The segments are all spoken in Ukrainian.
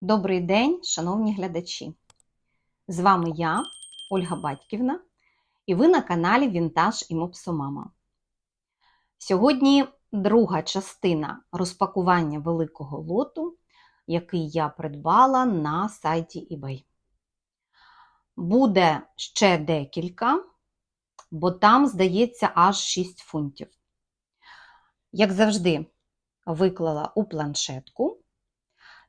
Добрий день, шановні глядачі! З вами я, Ольга Батьківна, і ви на каналі Вінтаж і Мопсомама. Сьогодні друга частина розпакування великого лоту, який я придбала на сайті eBay. Буде ще декілька, бо там, здається, аж 6 фунтів. Як завжди, виклала у планшетку,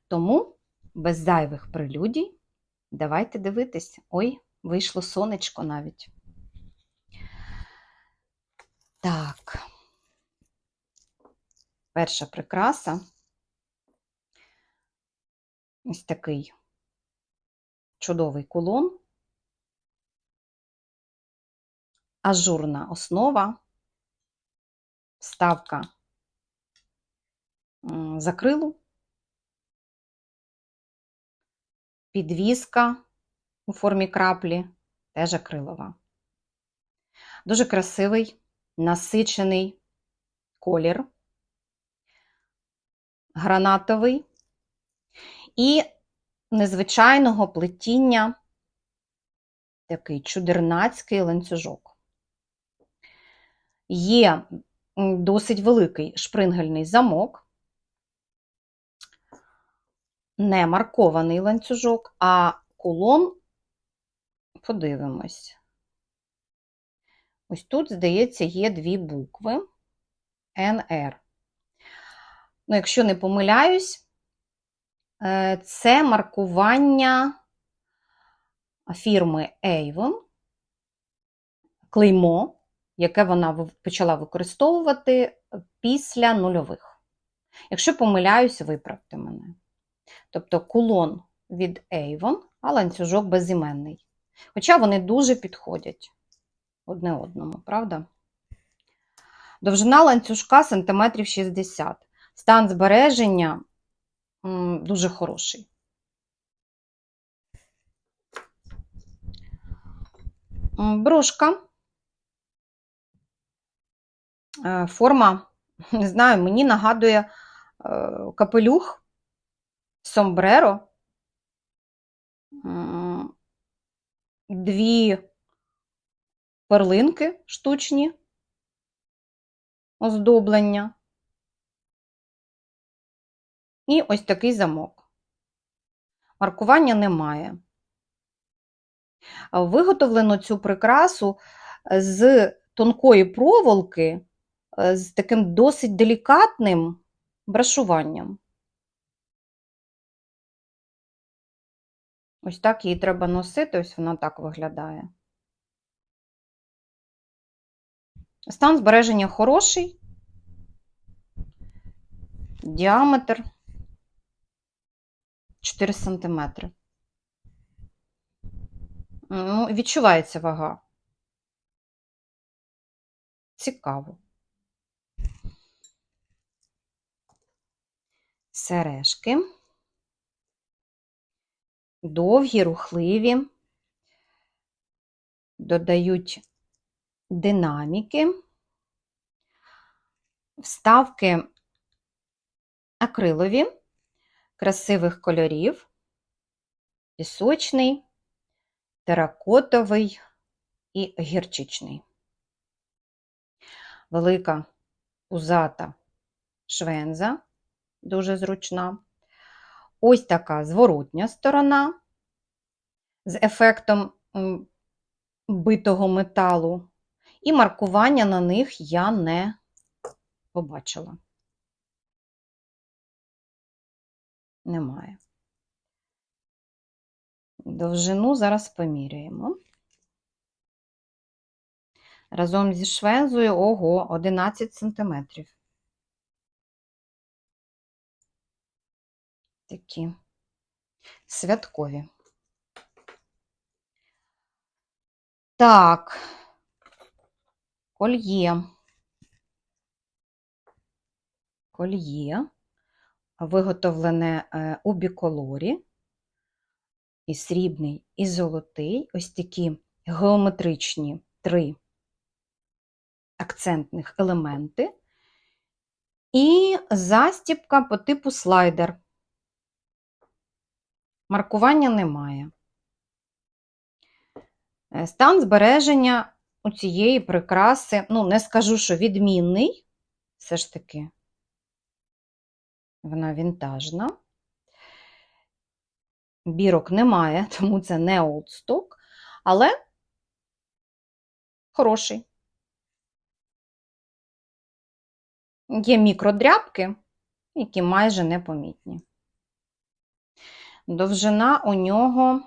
тому без зайвих прелюдій. Давайте дивитись. Ой, вийшло сонечко навіть. Так, перша прикраса. Ось такий чудовий кулон. Ажурна основа, вставка закрилу. підвіска у формі краплі, теж акрилова. Дуже красивий, насичений колір, гранатовий і незвичайного плетіння такий чудернацький ланцюжок. Є досить великий шпрингельний замок. Не маркований ланцюжок, а кулон, подивимось. Ось тут, здається, є дві букви. НР. Ну, якщо не помиляюсь, е, це маркування фірми Avon, клеймо, яке вона почала використовувати після нульових. Якщо помиляюсь, виправте мене. Тобто кулон від Avon, а ланцюжок безіменний. Хоча вони дуже підходять одне одному, правда? Довжина ланцюжка сантиметрів 60 Стан збереження дуже хороший. Брошка. Е, форма, не знаю, мені нагадує е, капелюх сомбреро, дві перлинки штучні, оздоблення. І ось такий замок. Маркування немає. Виготовлено цю прикрасу з тонкої проволоки, з таким досить делікатним брашуванням. Ось так її треба носити, ось вона так виглядає. Стан збереження хороший, діаметр 4 см. Ну, Відчувається вага. Цікаво. Сережки довгі, рухливі, додають динаміки, вставки акрилові, красивих кольорів, пісочний, теракотовий і гірчичний. Велика пузата швенза, дуже зручна. Ось така зворотня сторона з ефектом битого металу, і маркування на них я не побачила. Немає. Довжину зараз поміряємо. Разом зі швензою, ого, 11 сантиметрів. Такі святкові. Так, кольє. Кольє, виготовлене е, у біколорі, і срібний, і золотий, ось такі геометричні три акцентних елементи. І застібка по типу слайдер. Маркування немає. Е, Стан збереження у цієї прикраси, ну, не скажу, що відмінний, все ж таки, вона вінтажна. Бірок немає, тому це не олдсток, але хороший. Є мікродрябки, які майже непомітні. Довжина у нього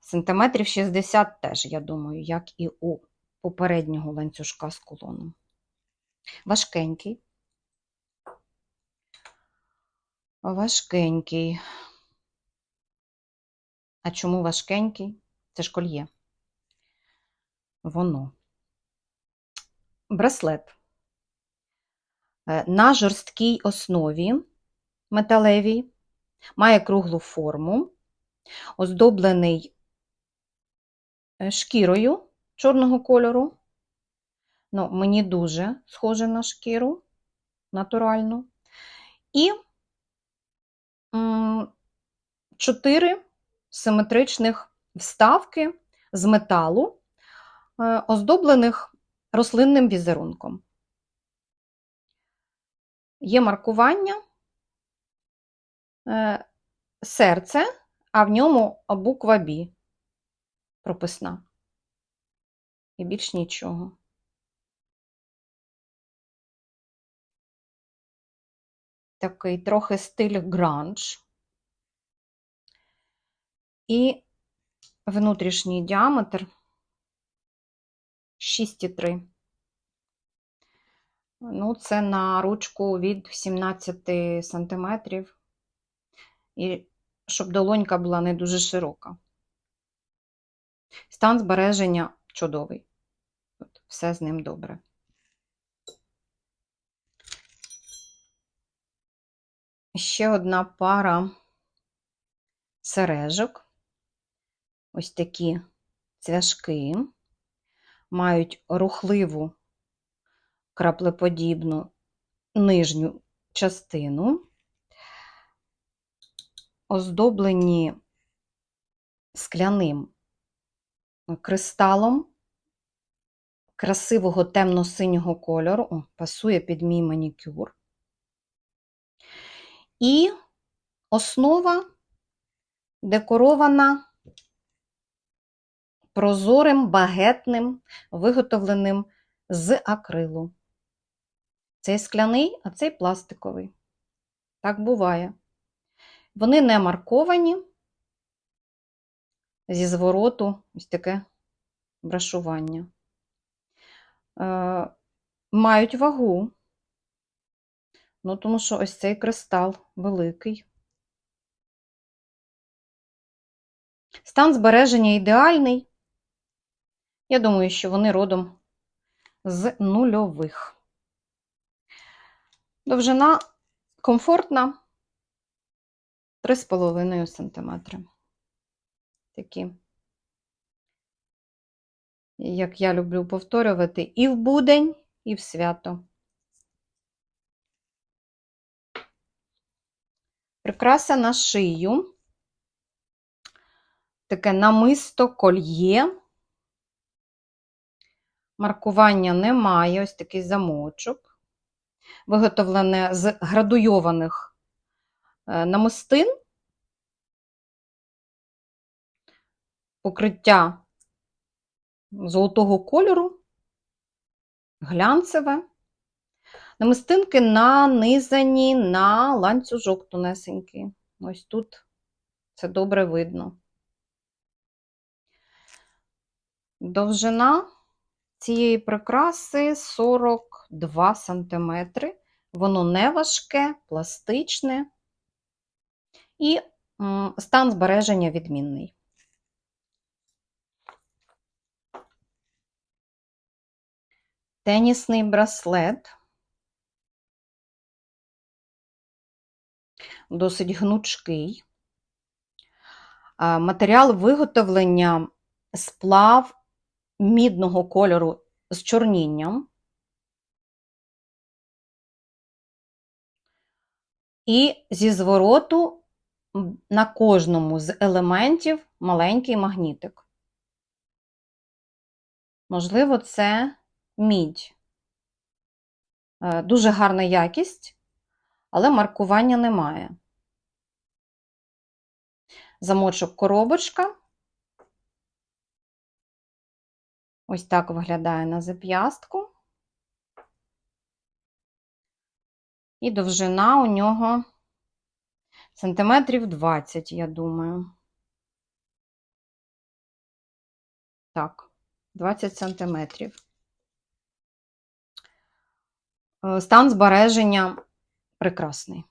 сантиметрів 60 теж, я думаю, як і у попереднього ланцюжка з кулоном. Важкенький. Важкенький. А чому важкенький? Це ж кольє. Воно. Браслет. Е, На жорсткій основі металевій, має круглу форму, оздоблений е, шкірою чорного кольору. Ну, мені дуже схоже на шкіру натуральну. І чотири симетричних вставки з металу, е, оздоблених рослинним візерунком. Є маркування серце, а в ньому буква Б прописна. І більш нічого. Такий трохи стиль гранж. І внутрішній діаметр 6,3. Ну, це на ручку від 17 сантиметрів. І щоб долонька була не дуже широка. Стан збереження чудовий. От, Все з ним добре. Ще одна пара сережок. Ось такі цвяшки. Мають рухливу краплеподібну нижню частину, оздоблені скляним кристалом красивого темно-синього кольору, О, пасує під мій манікюр. І основа декорована прозорим багетним, виготовленим з акрилу. Цей скляний, а цей пластиковий. Так буває. Вони не марковані зі звороту ось таке брашування. Е, мають вагу, ну, тому що ось цей кристал великий. Стан збереження ідеальний. Я думаю, що вони родом з нульових. Довжина комфортна 3,5 см. Такі, як я люблю повторювати, і в будень, і в свято. Прикраса на шию. Таке намисто кольє. Маркування немає, ось такий замочок, виготовлене з градуйованих намистин, покриття золотого кольору, глянцеве. Намистинки нанизані на ланцюжок тонесенький. Ось тут це добре видно. Довжина цієї прикраси 42 см. Воно не важке, пластичне і стан збереження відмінний. Тенісний браслет. Досить гнучкий. Матеріал виготовлення сплав мідного кольору з чорнінням. І зі звороту на кожному з елементів маленький магнітик. Можливо, це мідь. Е, Дуже гарна якість, але маркування немає. Замочок коробочка. Ось так виглядає на зап'ястку. І довжина у нього сантиметрів 20, я думаю. Так, 20 сантиметрів. Е, Стан збереження прекрасний.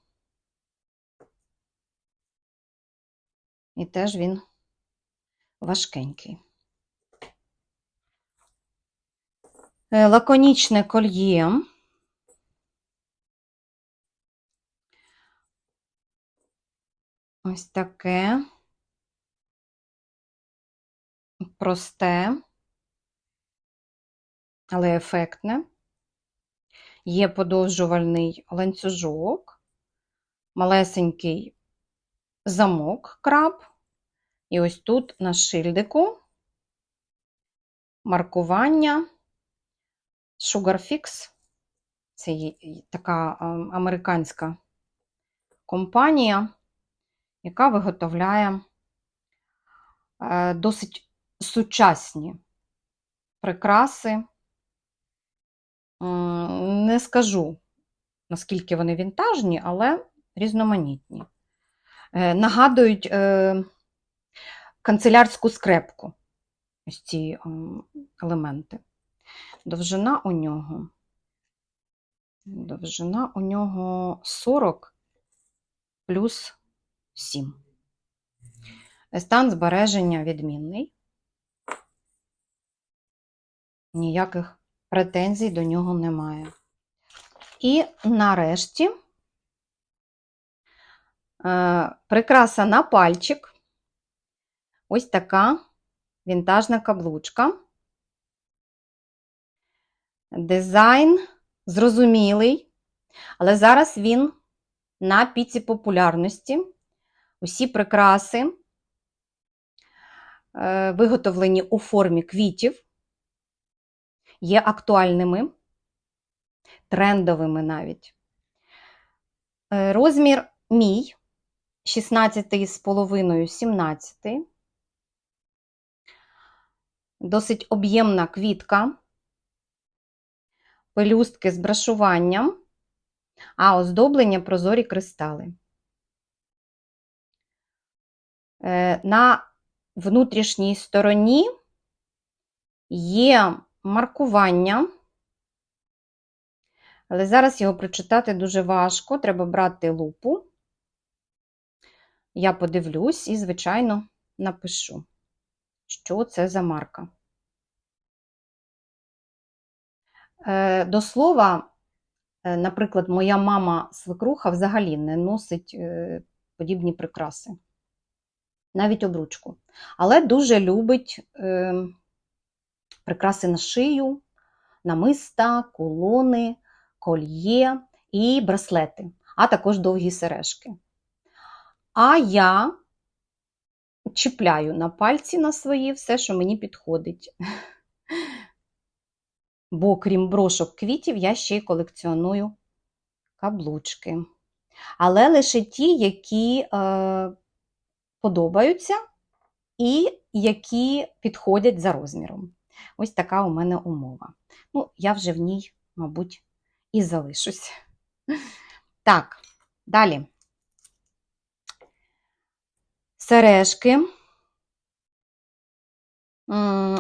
І теж він важкенький. Е, Лаконічне кольє. Ось таке. Просте, але ефектне. Є подовжувальний ланцюжок, малесенький замок краб. І ось тут на шильдику маркування Sugarfix. Це така американська компанія, яка виготовляє е, досить сучасні прикраси. Не скажу, наскільки вони вінтажні, але різноманітні. Е, Нагадують е, канцелярську скрепку. Ось ці елементи. Довжина у нього. Довжина у нього 40 плюс 7. Стан збереження відмінний. Ніяких претензій до нього немає. І нарешті е, прикраса на пальчик. Ось така вінтажна каблучка. Дизайн зрозумілий, але зараз він на піці популярності. Усі прикраси е, виготовлені у формі квітів, є актуальними, трендовими навіть. Е, Розмір мій 16,5, 17. Досить об'ємна квітка, пелюстки з брашуванням, а оздоблення прозорі кристали. На внутрішній стороні є маркування, але зараз його прочитати дуже важко, треба брати лупу. Я подивлюсь і, звичайно, напишу, що це за марка. Е, До слова, е, наприклад, моя мама свекруха взагалі не носить е, подібні прикраси, навіть обручку. Але дуже любить е, прикраси на шию, намиста, кулони, кольє і браслети, а також довгі сережки. А я чіпляю на пальці на свої все, що мені підходить. Бо крім брошок квітів, я ще й колекціоную каблучки. Але лише ті, які е, подобаються і які підходять за розміром. Ось така у мене умова. Ну, я вже в ній, мабуть, і залишусь. Так, далі. Сережки.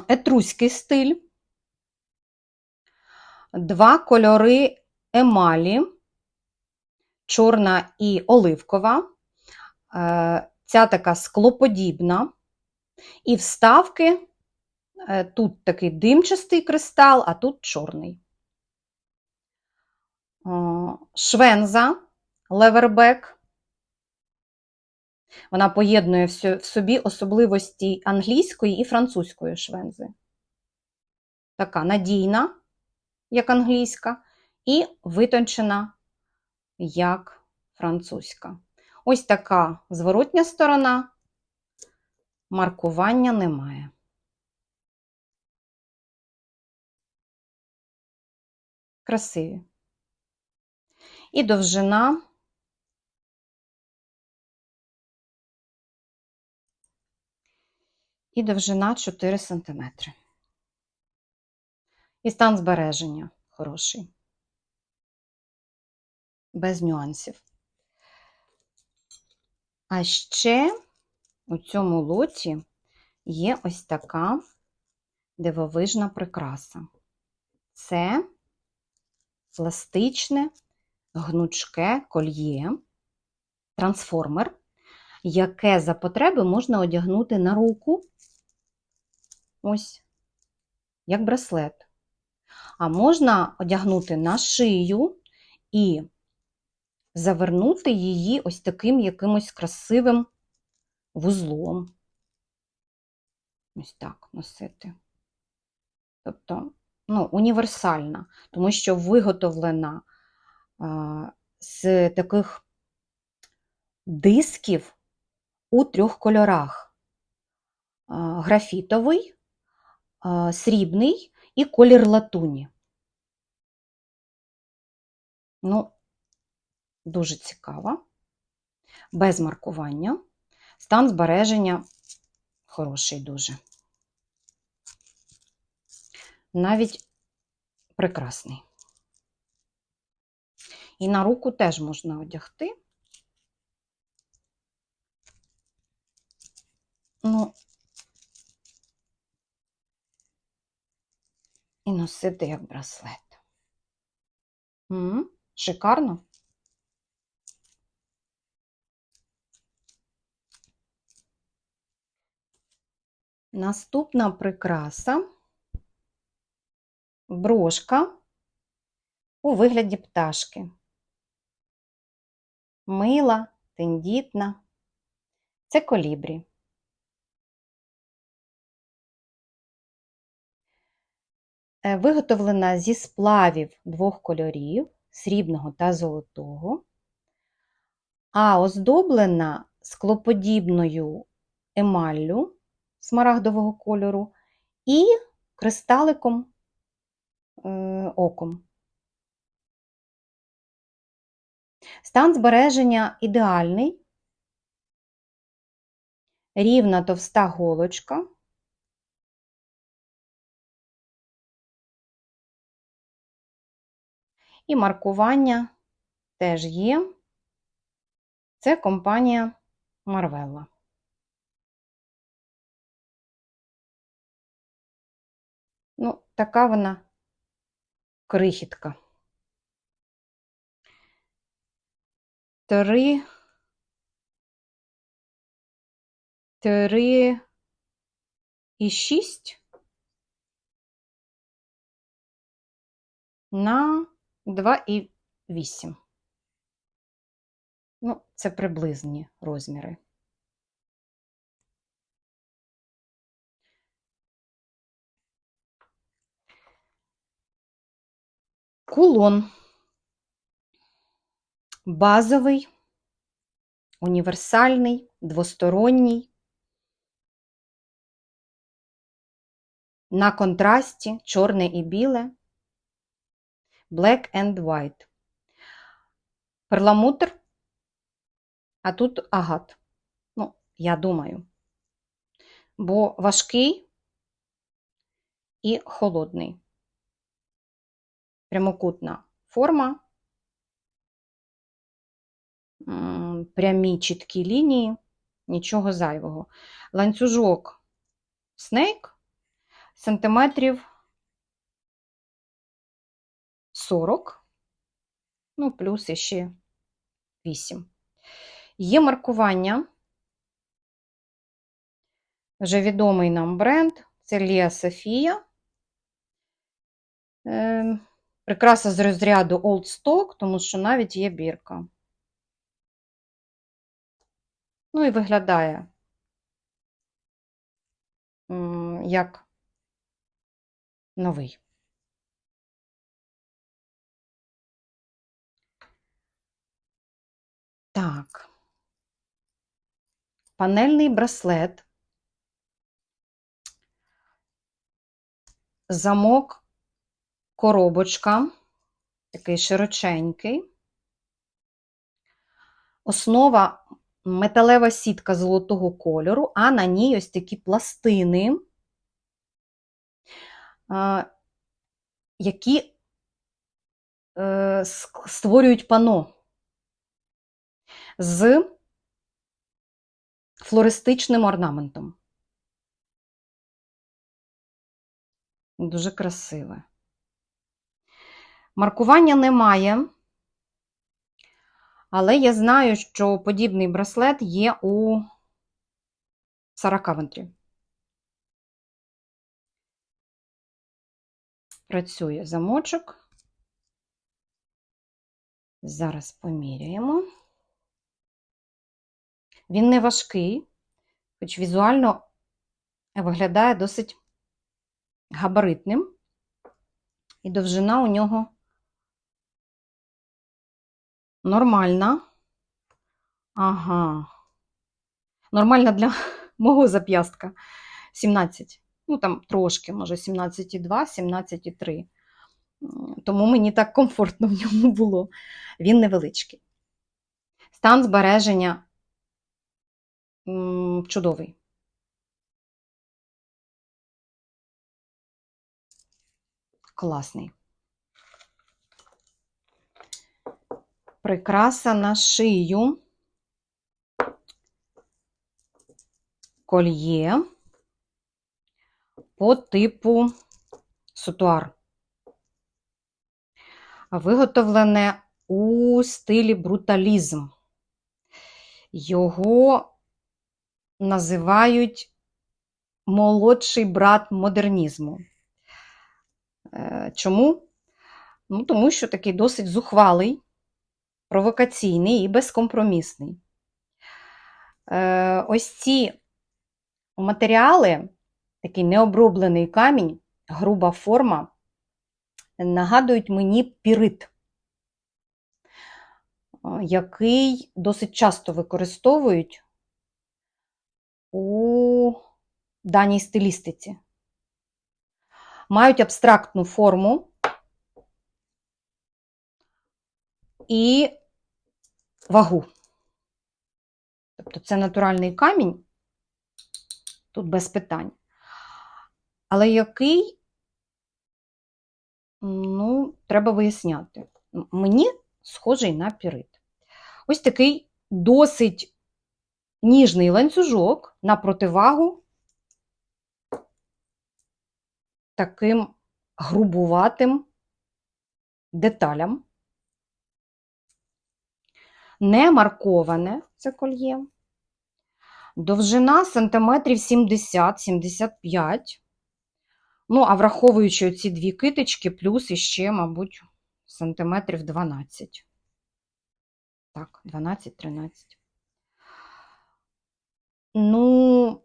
Етруський стиль. Два кольори емалі, чорна і оливкова. Ця така склоподібна. І вставки е, тут такий димчастий кристал, а тут чорний. Швенза, левербек. Вона поєднує в собі особливості англійської і французької швензи. така надійна, як англійська, і витончена, як французька. Ось така зворотня сторона, маркування немає. Красиві. І довжина і довжина 4 см. І стан збереження хороший. Без нюансів. А ще у цьому лоті є ось така дивовижна прикраса. Це пластичне, гнучке кольє, трансформер, яке за потреби можна одягнути на руку, ось, як браслет. А можна одягнути на шию і завернути її ось таким якимось красивим вузлом. Ось так носити. Тобто, ну, універсальна, тому що виготовлена а, з таких дисків у трьох кольорах: а, графітовий, а, срібний і колір латуні. Ну, дуже цікава, без маркування. Стан збереження хороший дуже. Навіть прекрасний. І на руку теж можна одягти. Ну, і носити як браслет. М -м, шикарно. Наступна прикраса брошка у вигляді пташки. Мила, тендітна. Це колібрі. Е, Виготовлена зі сплавів двох кольорів срібного та золотого, а оздоблена склоподібною емаллю смарагдового кольору і кристаликом е, оком. Стан збереження ідеальний, рівна товста голочка. І маркування теж є. Це компанія Марвелла. Ну, така вона крихітка. Три. Три і шість на два і вісім. Ну, це приблизні розміри. Кулон. Базовий, універсальний, двосторонній. На контрасті чорне і біле. Black and white. Перламутр, а тут агат. Ну, я думаю. Бо важкий і холодний. Прямокутна форма, прямі чіткі лінії, нічого зайвого. Ланцюжок Snake сантиметрів 40, ну, плюс ще 8. Є маркування, вже відомий нам бренд, це Лія Софія. Прикраса з розряду Old Stock, тому що навіть є бірка. Ну і виглядає як новий. Так. Панельний браслет. Замок, коробочка, такий широченький. Основа металева сітка золотого кольору, а на ній ось такі пластини, які е, створюють пано з флористичним орнаментом. Дуже красиве. Маркування немає, але я знаю, що подібний браслет є у Сара Кавентрі. Працює замочок. Зараз поміряємо. Він не важкий, хоч візуально виглядає досить габаритним, і довжина у нього нормальна. Ага. Нормальна для мого зап'ястка 17. Ну, там трошки, може, 17,2, 17,3. Тому мені так комфортно в ньому було. Він невеличкий. Стан збереження чудовий. Класний. Прикраса на шию. Кольє по типу сутуар. Виготовлене у стилі бруталізм. Його називають молодший брат модернізму. Е, Чому? Ну, тому що такий досить зухвалий, провокаційний і безкомпромісний. Е, Ось ці матеріали, такий необроблений камінь, груба форма, нагадують мені пірит, е, який досить часто використовують у даній стилістиці. Мають абстрактну форму і вагу. Тобто це натуральний камінь, тут без питань. Але який, ну, треба виясняти. Мені схожий на пірит. Ось такий досить ніжний ланцюжок на противагу таким грубуватим деталям. Не марковане це кольє. Довжина сантиметрів 70-75. Ну, а враховуючи ці дві китички, плюс іще, мабуть, сантиметрів 12. Так, 12-13. Ну,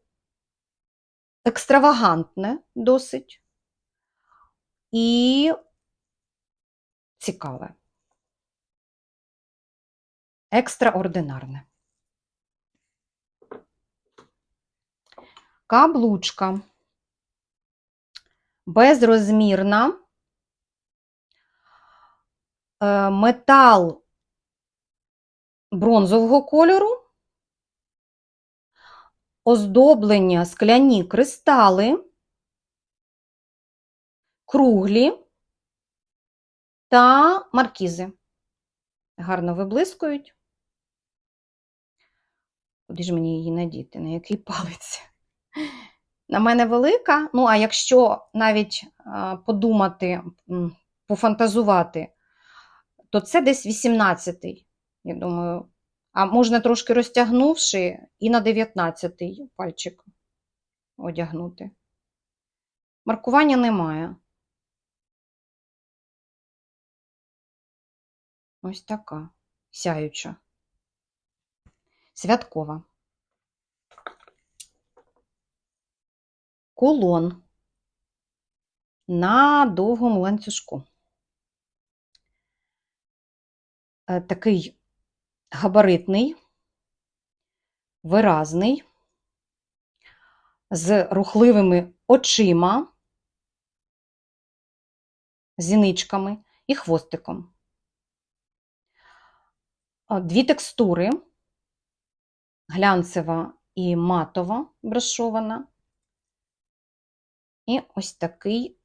екстравагантне досить. І цікаве. Екстраординарне. Каблучка. Безрозмірна. Е, Метал бронзового кольору. Оздоблення скляні кристали, круглі та маркізи. Гарно виблискують. Куди ж мені її надіти? На який палець? На мене велика. Ну, а якщо навіть подумати, пофантазувати, то це десь 18-й, я думаю. А можна трошки розтягнувши, і на 19-й пальчик одягнути. Маркування немає. Ось така сяюча. Святкова. Кулон. на довгому ланцюжку. Е, Такий габаритний, виразний, з рухливими очима, зіничками і хвостиком. Дві текстури глянцева і матова брашована. І ось такий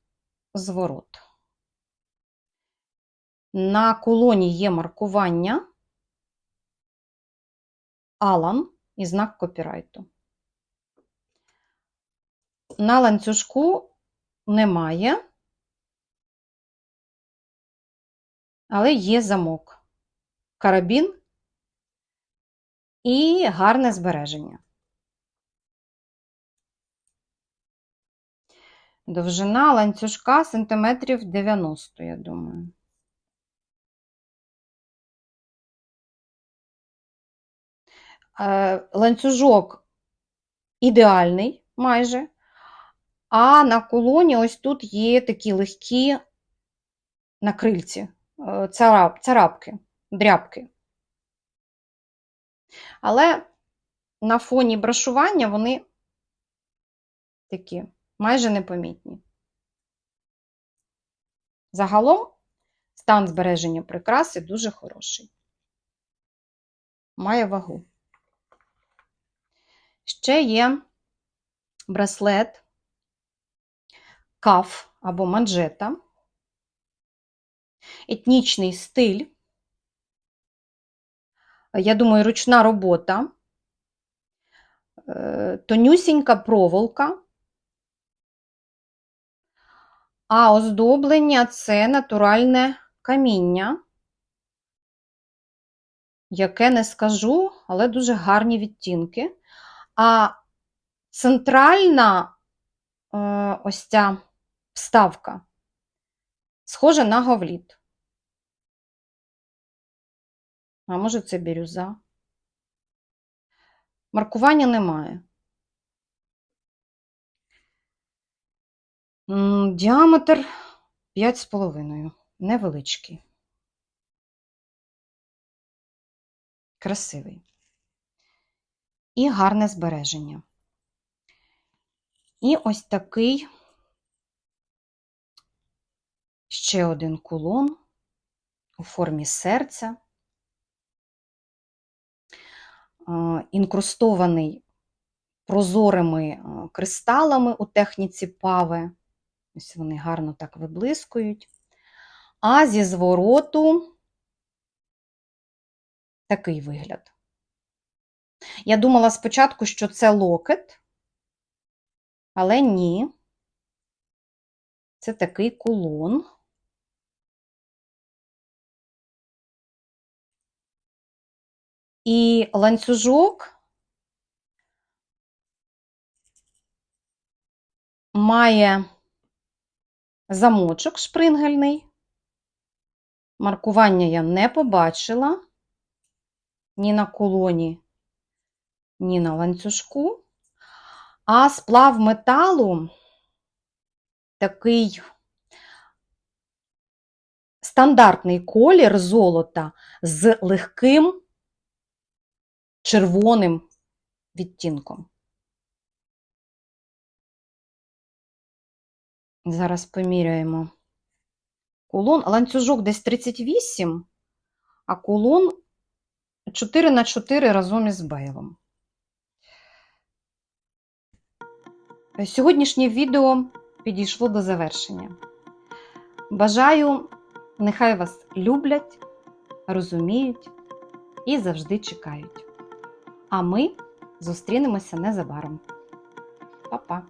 зворот. На колоні є маркування Алан і знак копірайту. На ланцюжку немає, але є замок, карабін і гарне збереження. Довжина ланцюжка сантиметрів 90, я думаю. Е, Ланцюжок ідеальний майже, а на колоні ось тут є такі легкі на крильці, е, царапки, дрябки. Але на фоні брашування вони такі майже непомітні. Загалом стан збереження прикраси дуже хороший. Має вагу. Ще є браслет каф або манжета, етнічний стиль. Я думаю, ручна робота, е, тонюсінька проволока, а оздоблення це натуральне каміння, яке не скажу, але дуже гарні відтінки. А центральна е, ось ця вставка схожа на говліт. А може, це бірюза. Маркування немає. Діаметр 5,5. Невеличкий. Красивий. І гарне збереження. І ось такий ще один кулон у формі серця, інкрустований прозорими кристалами у техніці паве. Ось вони гарно так виблискують. А зі звороту такий вигляд. Я думала спочатку, що це локет, але ні. Це такий кулон. І ланцюжок має замочок шпрингельний. Маркування я не побачила ні на колоні, ні на ланцюжку. А сплав металу такий стандартний колір золота з легким червоним відтінком. Зараз поміряємо кулон. Ланцюжок десь 38, а кулон 4 на 4 разом із бейлом. Сьогоднішнє відео підійшло до завершення. Бажаю, нехай вас люблять, розуміють і завжди чекають. А ми зустрінемося незабаром. Па-па!